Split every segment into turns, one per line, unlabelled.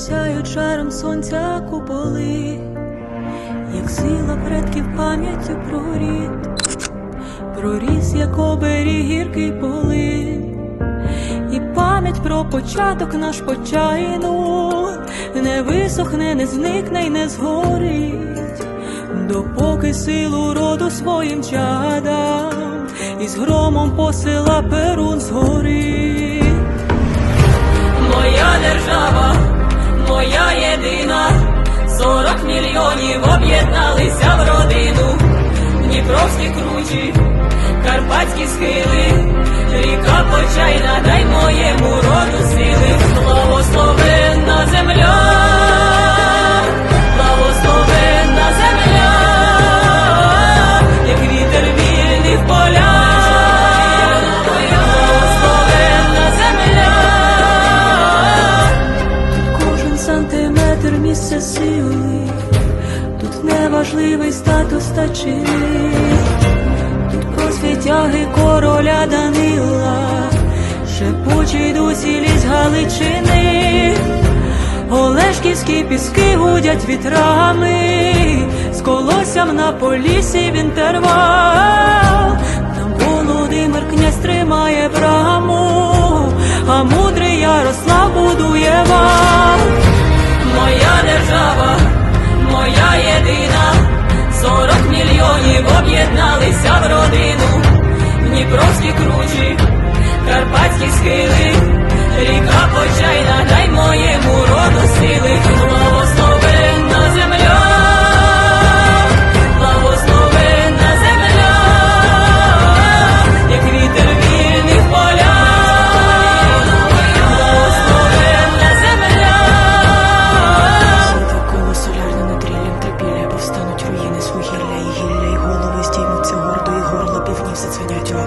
сяють жаром сонця куполи, як сила предків пам'яттю про рід, проріс, як оберіг гіркий полин, і пам'ять про початок наш почайну не висохне, не зникне й не згорить, допоки силу роду своїм чадам, і з громом посила перун згорить. Моя держава, мільйонів об'єдналися в родину, Дніпровські кручі, карпатські схили, ріка почайна, дай моєму роду сили, благословенна земля, місце сили, тут неважливий статус та чини, тут про світяги короля Данила, шепучий дусі ліс Галичини, Олешківські піски гудять вітрами, з колоссям на полісі він тервав, Дніпровські кручі, карпатські схили, ріка почайна, дай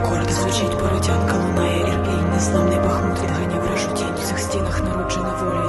акорди звучить поротянка лунає, ірпінь, незламний бахмут відганяв решу тінь в цих стінах народжена воля.